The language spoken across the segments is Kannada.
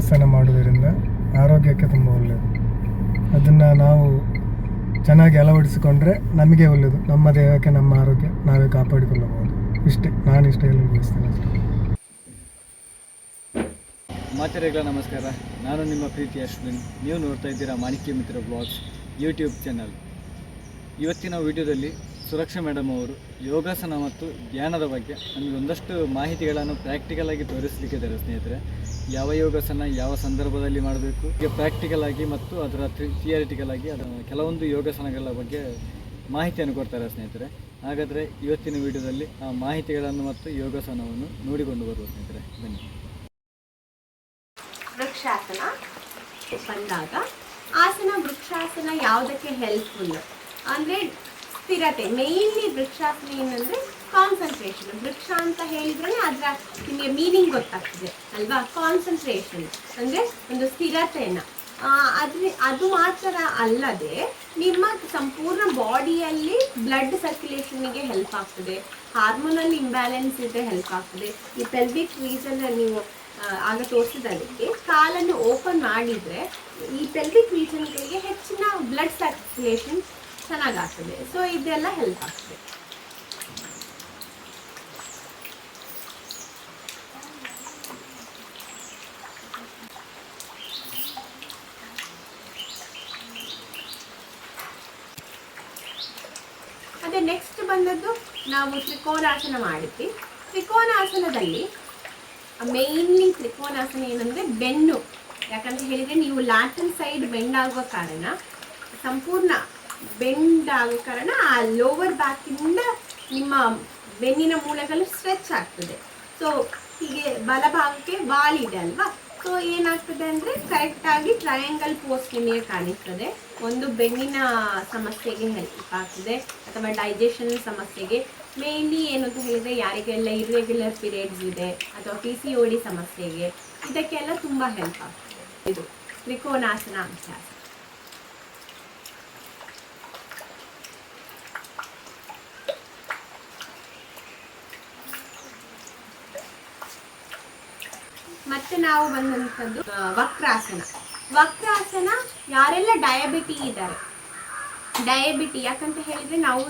ಯೋಗಾಸನ ಮಾಡುವುದರಿಂದ ಆರೋಗ್ಯಕ್ಕೆ ತುಂಬ ಒಳ್ಳೆಯದು ಅದನ್ನು ನಾವು ಚೆನ್ನಾಗಿ ಅಳವಡಿಸಿಕೊಂಡ್ರೆ ನಮಗೆ ಒಳ್ಳೆಯದು ನಮ್ಮ ದೇಹಕ್ಕೆ, ನಮ್ಮ ಆರೋಗ್ಯ ನಾವೇ ಕಾಪಾಡಿಕೊಳ್ಳಬಹುದು. ಇಷ್ಟೇ, ನಾನು ಇಷ್ಟೇ ಹೇಳಲು ಬಯಸ್ತೇನೆ ನಮಸ್ಕಾರ. ನಾನು ನಿಮ್ಮ ಪ್ರೀತಿ ಅಶ್ವಿನ್. ನೀವು ನೋಡ್ತಾ ಇದ್ದೀರಾ ಮಾಣಿಕ್ಯ ಮಿತ್ರ ಬ್ಲಾಗ್ಸ್ ಯೂಟ್ಯೂಬ್ ಚಾನಲ್. ಇವತ್ತಿನ ವಿಡಿಯೋದಲ್ಲಿ ಸುರಕ್ಷಾ ಮೇಡಮ್ ಅವರು ಯೋಗಾಸನ ಮತ್ತು ಧ್ಯಾನದ ಬಗ್ಗೆ ನಮಗೆ ಒಂದಷ್ಟು ಮಾಹಿತಿಗಳನ್ನು ಪ್ರಾಕ್ಟಿಕಲ್ ಆಗಿ ತೋರಿಸಲಿಕ್ಕೆ ಇದ್ದಾರೆ ಸ್ನೇಹಿತರೆ. ಯಾವ ಯೋಗಾಸನ ಯಾವ ಸಂದರ್ಭದಲ್ಲಿ ಮಾಡಬೇಕು? ಈಗ ಪ್ರಾಕ್ಟಿಕಲ್ ಆಗಿ ಮತ್ತು ಅದರ ಥಿಯರಿಟಿಕಲ್ ಆಗಿ ಅದರ ಕೆಲವೊಂದು ಯೋಗಾಸನಗಳ ಬಗ್ಗೆ ಮಾಹಿತಿಯನ್ನು ಕೊಡ್ತಾರೆ ಸ್ನೇಹಿತರೆ. ಹಾಗಾದರೆ ಇವತ್ತಿನ ವಿಡಿಯೋದಲ್ಲಿ ಆ ಮಾಹಿತಿಗಳನ್ನು ಮತ್ತು ಯೋಗಾಸನವನ್ನು ನೋಡಿಕೊಂಡು ಬರುವ ಸ್ನೇಹಿತರೆ, ಬನ್ನಿ. ವೃಕ್ಷಾಸನ ಬಂದಾಗ ಆಸನ ವೃಕ್ಷಾಸನ ಯಾವುದಕ್ಕೆ ಹೆಲ್ಪ್ಫುಲ್ ಅಂದರೆ ಸ್ಥಿರತೆ ಮೇಯ್ನ್ಲಿ ವೃಕ್ಷಾಸನ ಏನಂದರೆ ಕಾನ್ಸಂಟ್ರೇಷನ್ ವೃಕ್ಷ ಅಂತ ಹೇಳಿದ್ರೆ ಅದರ ನಿಮಗೆ ಮೀನಿಂಗ್ ಗೊತ್ತಾಗ್ತದೆ, ಅಲ್ವಾ? ಕಾನ್ಸಂಟ್ರೇಷನ್ ಅಂದರೆ ಒಂದು ಸ್ಥಿರತೆಯನ್ನು ಅದ್ರ, ಅದು ಮಾತ್ರ ಅಲ್ಲದೆ ನಿಮ್ಮ ಸಂಪೂರ್ಣ ಬಾಡಿಯಲ್ಲಿ ಬ್ಲಡ್ ಸರ್ಕ್ಯುಲೇಷನ್ಗೆ ಹೆಲ್ಪ್ ಆಗ್ತದೆ ಹಾರ್ಮೋನಲ್ ಇಂಬ್ಯಾಲೆನ್ಸ್ ಇದ್ರೆ ಹೆಲ್ಪ್ ಆಗ್ತದೆ. ಈ ಪೆಲ್ವಿಕ್ ರೀಸನ್ ನೀವು ಆಗ ತೋರಿಸಿದಲ್ಲಿ ಕಾಲನ್ನು ಓಪನ್ ಮಾಡಿದರೆ ಈ ಪೆಲ್ವಿಕ್ ರೀಜನ್ಗಳಿಗೆ ಹೆಚ್ಚಿನ ಬ್ಲಡ್ ಸರ್ಕ್ಯುಲೇಷನ್ ಚೆನ್ನಾಗಾಗ್ತದೆ. ಸೊ ಇದೆಲ್ಲ ಹೆಲ್ಪ್ ಆಗ್ತದೆ. ಅದೇ ನೆಕ್ಸ್ಟ್ ಬಂದದ್ದು ನಾವು ತ್ರಿಕೋನಾಸನ ಮಾಡಿದ್ವಿ. ತ್ರಿಕೋನಾಸನದಲ್ಲಿ ಮೇನ್ಲಿ ತ್ರಿಕೋನಾಸನ ಏನಂದ್ರೆ ಬೆನ್ನು. ಯಾಕಂತ ಹೇಳಿದ್ರೆ ನೀವು ಲ್ಯಾಟನ್ ಸೈಡ್ ಬೆಂಡ್ ಆಗುವ ಕಾರಣ ಸಂಪೂರ್ಣ ಬೆಂಡ್ ಆಗೋ ಕಾರಣ ಆ ಲೋವರ್ ಬ್ಯಾಕಿಂದ ನಿಮ್ಮ ಬೆನ್ನಿನ ಮೂಳೆಗಳು ಸ್ಟ್ರೆಚ್ ಆಗ್ತದೆ. ಸೊ ಹೀಗೆ ಬಲಭಾಗಕ್ಕೆ ವಾಲಿದೆ ಅಲ್ವಾ? ಸೊ ಏನಾಗ್ತದೆ ಅಂದರೆ ಕರೆಕ್ಟಾಗಿ ಟ್ರಯಾಂಗಲ್ ಪೋಸ್ಟ್ ನಿಮಗೆ ಕಾಣಿಸ್ತದೆ. ಒಂದು ಬೆನ್ನಿನ ಸಮಸ್ಯೆಗೆ ಹೆಲ್ಪ್ ಆಗ್ತದೆ, ಅಥವಾ ಡೈಜೆಷನ್ ಸಮಸ್ಯೆಗೆ. ಮೇನ್ಲಿ ಏನು ಅಂತ ಹೇಳಿದ್ರೆ ಯಾರಿಗೆಲ್ಲ ಇರ್ರೆಗ್ಯುಲರ್ ಪೀರಿಯಡ್ಸ್ ಇದೆ, ಅಥವಾ ಪಿ ಸಿ ಓ ಡಿ ಸಮಸ್ಯೆಗೆ, ಇದಕ್ಕೆಲ್ಲ ತುಂಬ ಹೆಲ್ಪ್ ಆಗ್ತದೆ. ಇದು ತ್ರಿಕೋನಾಸನ ಅಭ್ಯಾಸ ಮತ್ತೆ ನಾವು ಬಂದಂಥದ್ದು ವಕ್ರಾಸನ. ವಕ್ರಾಸನ ಯಾರೆಲ್ಲ ಡಯಾಬಿಟಿ ಇದ್ದಾರೆ? ಡಯಾಬಿಟಿ ಯಾಕಂತ ಹೇಳಿದ್ರೆ ನಾವು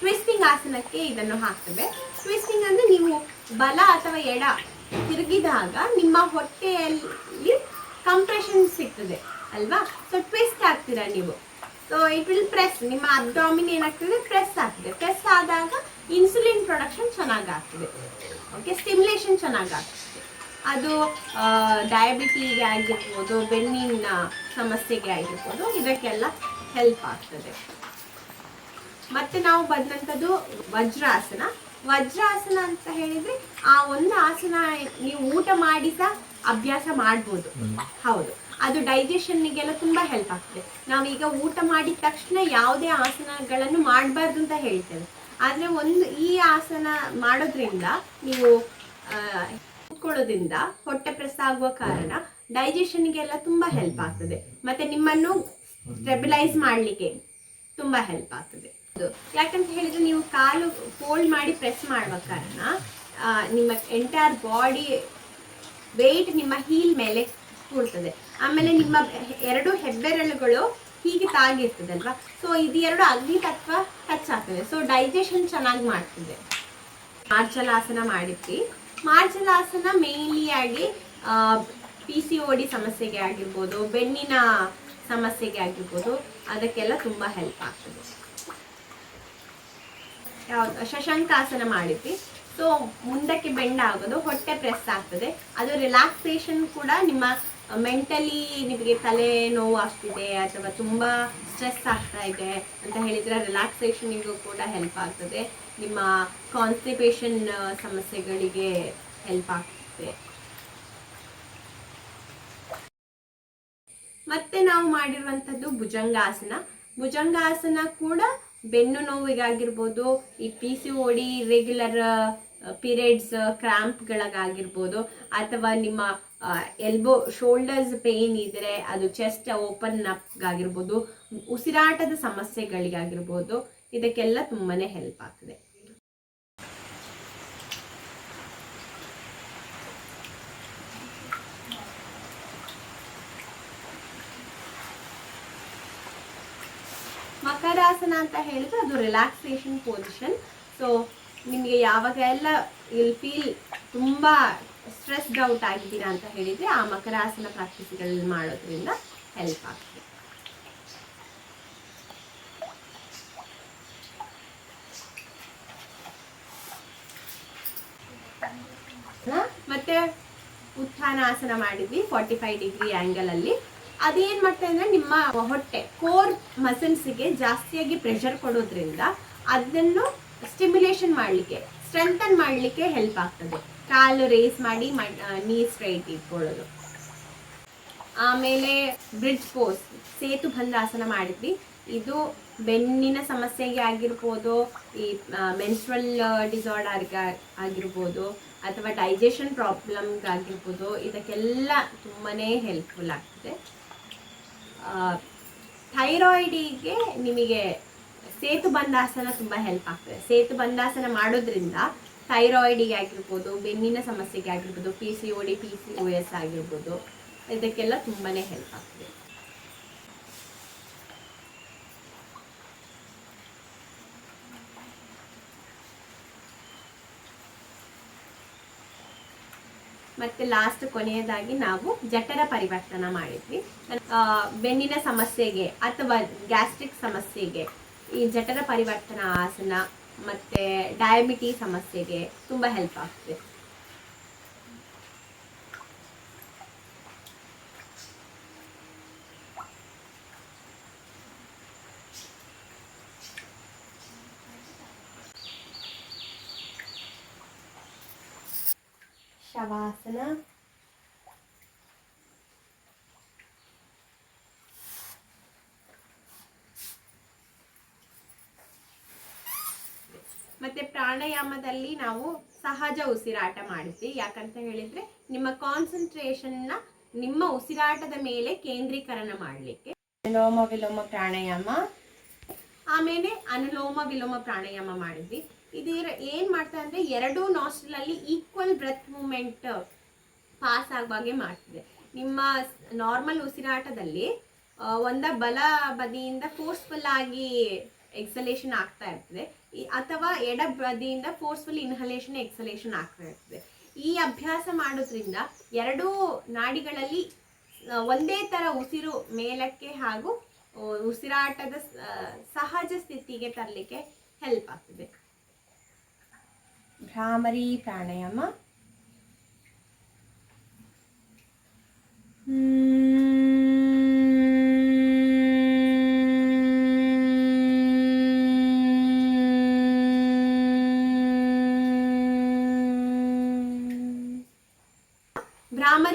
ಟ್ವಿಸ್ಟಿಂಗ್ ಆಸನಕ್ಕೆ ಇದನ್ನು ಹಾಕ್ತೇವೆ. ಟ್ವಿಸ್ಟಿಂಗ್ ಅಂದ್ರೆ ನೀವು ಬಲ ಅಥವಾ ಎಡ ತಿರುಗಿದಾಗ ನಿಮ್ಮ ಹೊಟ್ಟೆಯಲ್ಲಿ ಕಂಪ್ರೆಷನ್ ಸಿಗ್ತದೆ, ಅಲ್ವಾ? ಸೊ ಟ್ವಿಸ್ಟ್ ಆಗ್ತೀರಾ ನೀವು? ಸೊ ಇಟ್ ವಿಲ್ ಪ್ರೆಸ್ ನಿಮ್ಮ ಅಬ್ಡಾಮಿನ್ ಏನಾಗ್ತದೆ? ಪ್ರೆಸ್ ಆಗ್ತದೆ. ಪ್ರೆಸ್ ಆದಾಗ ಇನ್ಸುಲಿನ್ ಪ್ರೊಡಕ್ಷನ್ ಚೆನ್ನಾಗಾಗ್ತದೆ. ಓಕೆ ಸ್ಟಿಮ್ಯುಲೇಷನ್ ಚೆನ್ನಾಗಿ ಆಗ್ತದೆ ಅದು ಡಯಾಬಿಟಿಗೆ ಆಗಿರ್ಬೋದು ಬೆನ್ನಿನ ಸಮಸ್ಯೆಗೆ ಆಗಿರ್ಬೋದು ಇದಕ್ಕೆಲ್ಲ ಹೆಲ್ಪ್ ಆಗ್ತದೆ. ಮತ್ತೆ ನಾವು ಬಂದಂಥದ್ದು ವಜ್ರಾಸನ. ವಜ್ರಾಸನ ಅಂತ ಹೇಳಿದ್ರೆ ಆ ಒಂದು ಆಸನ ನೀವು ಊಟ ಮಾಡಿ ಸಹ ಅಭ್ಯಾಸ ಮಾಡ್ಬೋದು. ಹೌದು. ಅದು ಡೈಜೆಷನ್ಗೆಲ್ಲ ತುಂಬಾ ಹೆಲ್ಪ್ ಆಗ್ತದೆ. ನಾವೀಗ ಊಟ ಮಾಡಿದ ತಕ್ಷಣ ಯಾವುದೇ ಆಸನಗಳನ್ನು ಮಾಡಬಾರ್ದು ಅಂತ ಹೇಳ್ತೇವೆ. ಆದರೆ ಒಂದು ಈ ಆಸನ ಮಾಡೋದ್ರಿಂದ ನೀವು ಆ, ಕೂತ್ಕೊಳ್ಳೋದ್ರಿಂದ ಹೊಟ್ಟೆ ಪ್ರೆಸ್ ಆಗುವ ಕಾರಣ ಡೈಜೆಷನ್ಗೆಲ್ಲ ತುಂಬಾ ಹೆಲ್ಪ್ ಆಗ್ತದೆ. ಮತ್ತೆ ನಿಮ್ಮನ್ನು ಸ್ಟೆಬಿಲೈಸ್ ಮಾಡಲಿಕ್ಕೆ ತುಂಬಾ ಹೆಲ್ಪ್ ಆಗ್ತದೆ. ಯಾಕಂತ ಹೇಳಿದ್ರೆ ನೀವು ಕಾಲು ಫೋಲ್ಡ್ ಮಾಡಿ ಪ್ರೆಸ್ ಮಾಡುವ ಕಾರಣ ನಿಮ್ಮ ಎಂಟೈರ್ ಬಾಡಿ ವೆಯ್ಟ್ ನಿಮ್ಮ ಹೀಲ್ ಮೇಲೆ ಕೂಡ್ತದೆ ಆಮೇಲೆ ನಿಮ್ಮ ಎರಡು ಹೆಬ್ಬೆರಳುಗಳು ಹೀಗೆ ತಾಗಿರ್ತದಲ್ವಾ? ಸೊ ಇದು ಎರಡು ಅಗ್ನಿ ತತ್ವ ಟಚ್ ಆಗ್ತದೆ. ಸೊ ಡೈಜೆಷನ್ ಚೆನ್ನಾಗಿ ಮಾಡ್ತದೆ. ಮಾರ್ಚಲಾಸನ ಮಾಡಿದ್ವಿ ಮಾರ್ಚಲಾಸನ ಮೇನ್ಲಿ ಆಗಿ ಪಿ ಸಿ ಓ ಡಿ ಸಮಸ್ಯೆಗೆ ಆಗಿರ್ಬೋದು, ಬೆನ್ನಿನ ಸಮಸ್ಯೆಗೆ ಆಗಿರ್ಬೋದು, ಅದಕ್ಕೆಲ್ಲ ತುಂಬ ಹೆಲ್ಪ್ ಆಗ್ತದೆ. ಯಾವ್ದು? ಶಶಾಂಕಾಸನ ಮಾಡಿದ್ವಿ. ಸೊ ಮುಂದಕ್ಕೆ ಬೆಂಡ್ ಆಗೋದು, ಹೊಟ್ಟೆ ಪ್ರೆಸ್ ಆಗ್ತದೆ. ಅದು ರಿಲ್ಯಾಕ್ಸೇಷನ್ ಕೂಡ ನಿಮ್ಮ ಮೆಂಟಲಿ ನಿಮಗೆ ತಲೆ ನೋವು ಆಗ್ತಿದೆ, ಅಥವಾ ತುಂಬ ಸ್ಟ್ರೆಸ್ ಆಗ್ತಾ ಇದೆ ಅಂತ ಹೇಳಿದರೆ ರಿಲ್ಯಾಕ್ಸೇಷನಿಗೂ ಕೂಡ ಹೆಲ್ಪ್ ಆಗ್ತದೆ. ನಿಮ್ಮ ಕಾನ್ಸ್ಟಿಪೇಷನ್ ಸಮಸ್ಯೆಗಳಿಗೆ ಹೆಲ್ಪ್ ಆಗ್ತದೆ. ಮತ್ತೆ ನಾವು ಮಾಡಿರುವಂಥದ್ದು ಭುಜಂಗಾಸನ. ಭುಜಂಗಾಸನ ಕೂಡ ಬೆನ್ನು ನೋವಿಗಾಗಿರ್ಬೋದು, ಈ P C O D regular periods ಕ್ರ್ಯಾಂಪ್ಗಳಿಗಾಗಿರ್ಬೋದು ಅಥವಾ ನಿಮ್ಮ ಎಲ್ಬೋ ಶೋಲ್ಡರ್ಸ್ ಪೇನ್ ಇದ್ರೆ ಅದು ಚೆಸ್ಟ್ ಓಪನ್ ಅಪ್ಗಾಗಿರ್ಬೋದು ಉಸಿರಾಟದ ಸಮಸ್ಯೆಗಳಿಗಾಗಿರ್ಬೋದು, ಇದಕ್ಕೆಲ್ಲ ತುಂಬಾನೇ ಹೆಲ್ಪ್ ಆಗ್ತದೆ. ಮಕರಾಸನ ಅಂತ ಹೇಳಿದ್ರೆ ಅದು ರಿಲ್ಯಾಕ್ಸೇಷನ್ ಪೊಸಿಷನ್ ಸೊ ನಿಮಗೆ ಯಾವಾಗೆಲ್ಲ ವಿಲ್ ಫೀಲ್ ತುಂಬ ಸ್ಟ್ರೆಸ್ಡ್ ಔಟ್ ಆಗಿದ್ದೀರಾ ಅಂತ ಹೇಳಿದ್ರೆ ಆ ಮಕರಾಸನ ಪ್ರಾಕ್ಟೀಸ್ಗಳಲ್ಲಿ ಮಾಡೋದ್ರಿಂದ ಹೆಲ್ಪ್ ಆಗ್ತದೆ? ಮತ್ತೆ ಉತ್ಥಾನಾಸನ ಮಾಡಿದ್ವಿ ಫಾರ್ಟಿ ಫೈವ್ ಡಿಗ್ರಿ ಆ್ಯಂಗಲ್ ಅಲ್ಲಿ. ಅದೇನ್ ಮಾಡ್ತಾ ಅಂದ್ರೆ ನಿಮ್ಮ ಹೊಟ್ಟೆ ಕೋರ್ ಮಸಲ್ಸ್ಗೆ ಜಾಸ್ತಿಯಾಗಿ ಪ್ರೆಷರ್ ಕೊಡೋದ್ರಿಂದ ಅದನ್ನು ಸ್ಟಿಮ್ಯುಲೇಷನ್ ಮಾಡಲಿಕ್ಕೆ ಸ್ಟ್ರೆಂಥನ್ ಮಾಡಲಿಕ್ಕೆ ಹೆಲ್ಪ್ ಆಗ್ತದೆ. ಕಾಲು ರೇಸ್ ಮಾಡಿ ನೀ ಸ್ಟ್ರೈಟ್ ಇಟ್ಕೊಳ್ಳೋದು. ಆಮೇಲೆ ಬ್ರಿಡ್ಜ್ ಪೋಸ್ ಸೇತು ಬಂದಾಸನ ಮಾಡಿದ್ವಿ. ಇದು ಬೆನ್ನಿನ ಸಮಸ್ಯೆಗೆ ಆಗಿರ್ಬೋದು, ಈ ಮೆನ್ಸ್ಟ್ರಲ್ ಡಿಸಾರ್ಡರ್ಗೆ ಆಗಿರ್ಬೋದು, ಅಥವಾ ಡೈಜೆಷನ್ ಪ್ರಾಬ್ಲಮ್ಗಾಗಿರ್ಬೋದು ಇದಕ್ಕೆಲ್ಲ ತುಂಬಾ ಹೆಲ್ಪ್ಫುಲ್ ಆಗ್ತದೆ. ಥೈರಾಯ್ಡಿಗೆ ನಿಮಗೆ ಸೇತು ಬಂದಾಸನ ತುಂಬ ಹೆಲ್ಪ್ ಆಗ್ತದೆ. ಸೇತು ಬಂದಾಸನ ಮಾಡೋದ್ರಿಂದ ಥೈರಾಯ್ಡಿಗೆ ಆಗಿರ್ಬೋದು, ಬೆನ್ನಿನ ಸಮಸ್ಯೆಗೆ ಆಗಿರ್ಬೋದು P C O D P C O S ಆಗಿರ್ಬೋದು, ಇದಕ್ಕೆಲ್ಲ ತುಂಬಾ ಹೆಲ್ಪ್ ಆಗ್ತದೆ. ಮತ್ತೆ ಲಾಸ್ಟ್ ಕೊನೆಯದಾಗಿ ನಾವು ಜಠರ ಪರಿವರ್ತನ ಮಾಡಿದ್ವಿ. ಬೆನ್ನಿನ ಸಮಸ್ಯೆಗೆ ಅಥವಾ ಗ್ಯಾಸ್ಟ್ರಿಕ್ ಸಮಸ್ಯೆಗೆ ಈ ಜಠರ ಪರಿವರ್ತನ ಆಸನ ಮತ್ತೆ ಡಯಾಬಿಟಿ ಸಮಸ್ಯೆಗೆ ತುಂಬಾ ಹೆಲ್ಪ್ ಆಗ್ತದೆ ಮತ್ತೆ ಪ್ರಾಣಾಯಾಮದಲ್ಲಿ ನಾವು ಸಹಜ ಉಸಿರಾಟ ಮಾಡಿದ್ವಿ ಯಾಕಂತ ಹೇಳಿದ್ರೆ ನಿಮ್ಮ ಕಾನ್ಸಂಟ್ರೇಷನ್ನ ನಿಮ್ಮ ಉಸಿರಾಟದ ಮೇಲೆ ಕೇಂದ್ರೀಕರಣ ಮಾಡಲಿಕ್ಕೆ. ಅನುಲೋಮ ವಿಲೋಮ ಪ್ರಾಣಾಯಾಮ. ಆಮೇಲೆ ಅನುಲೋಮ ವಿಲೋಮ ಪ್ರಾಣಾಯಾಮ ಮಾಡಿದ್ವಿ. ಇದರ ಏನ್ ಮಾಡ್ತಾ ಅಂದ್ರೆ ಎರಡೂ ನಾಸ್ಟ್ರಲ್ ಅಲ್ಲಿ ಈಕ್ವಲ್ ಬ್ರೆತ್ ಮೂಮೆಂಟ್ ಪಾಸ್ ಆಗುವಾಗೆ ಮಾಡ್ತಿದೆ. ನಿಮ್ಮ ನಾರ್ಮಲ್ ಉಸಿರಾಟದಲ್ಲಿ ಒಂದ ಬಲ ಬದಿಯಿಂದ ಫೋರ್ಸ್ಫುಲ್ ಆಗಿ ಎಕ್ಸಲೇಷನ್ ಆಗ್ತಾ ಇರ್ತದೆ. ಅಥವಾ ಎಡ ಬದಿಯಿಂದ ಫೋರ್ಸ್ಫುಲ್ ಇನ್ಹಲೇಷನ್ ಎಕ್ಸಲೇಷನ್ ಆಗ್ತಾ ಇರ್ತದೆ. ಈ ಅಭ್ಯಾಸ ಮಾಡೋದ್ರಿಂದ ಎರಡೂ ನಾಡಿಗಳಲ್ಲಿ ಒಂದೇ ತರ ಉಸಿರು ಮೇಲಕ್ಕೆ ಹಾಗೂ ಉಸಿರಾಟದ ಸಹಜ ಸ್ಥಿತಿಗೆ ತರಲಿಕ್ಕೆ ಹೆಲ್ಪ್ ಆಗ್ತದೆ. ಭ್ರಾಮರಿ ಪ್ರಾಣಾಯಾಮ. ಭ್ರಾಮರಿ